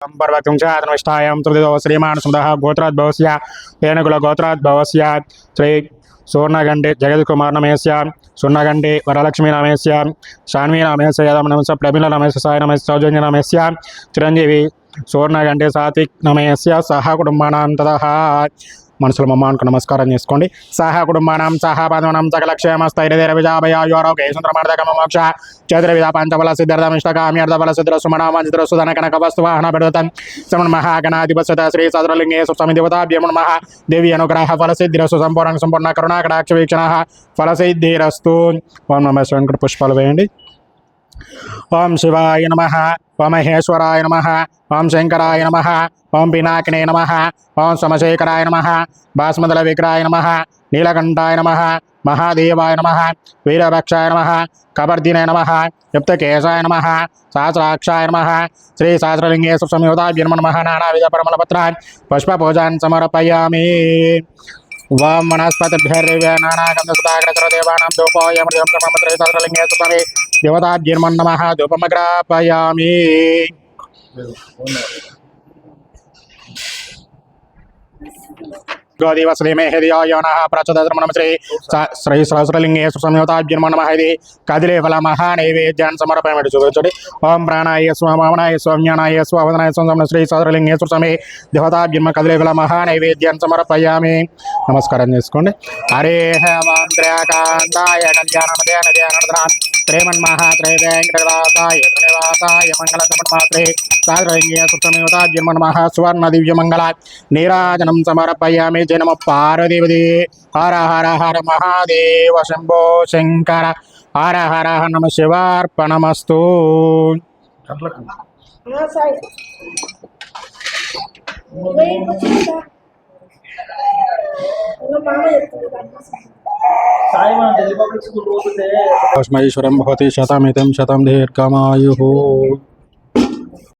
पर्वकं च आत्मनिष्ठायां तृदितो श्रीमान् सुमदः गोत्राद्भव स्यात् तेन कुलगोत्राद्भव स्यात् श्री सुवर्णगण्डे जगद्कुमारनमे स्यात् सुवर्णगण्डे वरलक्ष्मीनामे स्यात् शान्वीनामे सयदमनमस प्रमिलनमेश सायनमेश सौजन्यनमे स्यात् चिरञ्जीवी सुवर्णगण्डे सात्विक् नमेस्य सह कुटुम्बानां ततः మమ్మ అనుకు నమస్కారం చేసుకోండి. సహా కుటుంబానాం సహా పదవనం సకలక్షేమ స్థైర్యధైర్య విజాభయారోగ్య సుందరమార్దకమ మోక్ష చతుర విధ పంచఫల సిద్ధార్థమిష్టకామ్యర్థఫల సిద్ధ సుమణ మంచిద్ర సుధన కనక వస్తు వాహన పెడతం సమన్ మహాగణాధిపత శ్రీ సదరలింగే స్వామి దేవతాభ్యమన్ మహా దేవి అనుగ్రహ ఫల సిద్ధిరస్తు సంపూర్ణ సంపూర్ణ కరుణా వీక్షణ ఫలసిద్ధిరస్తు. ఓం నమ శంకర పుష్పాలు వేయండి. ఓం శివాయ నమ ఓం మహేశ్వరాయ నమ ఓం శంకరాయ నమ ఓం పినాకినే నమ ఓం సమశేఖరాయ నమ బాస్మదల విగ్రహాయ నమ నీలకంఠాయ నమ మహాదేవాయ నమ వీరభక్షాయ నమ కబర్దినే నమ యుప్తకేశాయ నమ సహస్రాక్షాయ నమ శ్రీ సహస్రలింగేశ్వర సంయుతాభ్య నమ నానావిధ పరిమళపత్రాన్ పుష్పపూజాన్ సమర్పయామి ఓం వనస్పతిభ్యర్దివ్య నానాగంధసుధాగ్రసరదేవానాం ధూపోయమృతం మమ శ్రీ సహస్రలింగేశ్వర స్వామి ధూపమగ్రాపయామి గోదీవశ్రీమే హృదయాయ నః శ్రీ శ్రీ సహస్రలింగేశ్వర సంయుతాభ్యర్మ నమ ఇది కదిలే ఫల మహానైవేద్యాన్ని సమర్పయమని చూపించండి ఓం ప్రాణాయ స్వామనాయ స్వామ్యానాయ స్వావదనాయ స్వం శ్రీ సహస్రలింగేశ్వర స్వామి దేవతాభ్యర్మ కదిలే ఫల మహానైవేద్యాన్ని సమర్పయామి నమస్కారం చేసుకోండి హరే త్రయాకాంతాయ కళ్యాణమదే శ్రీమన్మహాత్రే వెంకటవాసాయ శ్రీనివాసాయ మంగళ సమన్మాత్రే సహస్రలింగేశ్వర సంయుతాభ్యర్మ నమ సువర్ణ దివ్యమంగళ నీరాజనం సమర్పయామి జనమ పార్వదేవదే హర హర హర మహాదేవ శంభో శంకర. హర హర హర నమ శివార్పణమస్తు. మామ చెప్తాడు भस्मैश्वरं भवति शतमितं शतं दीर्घमायुः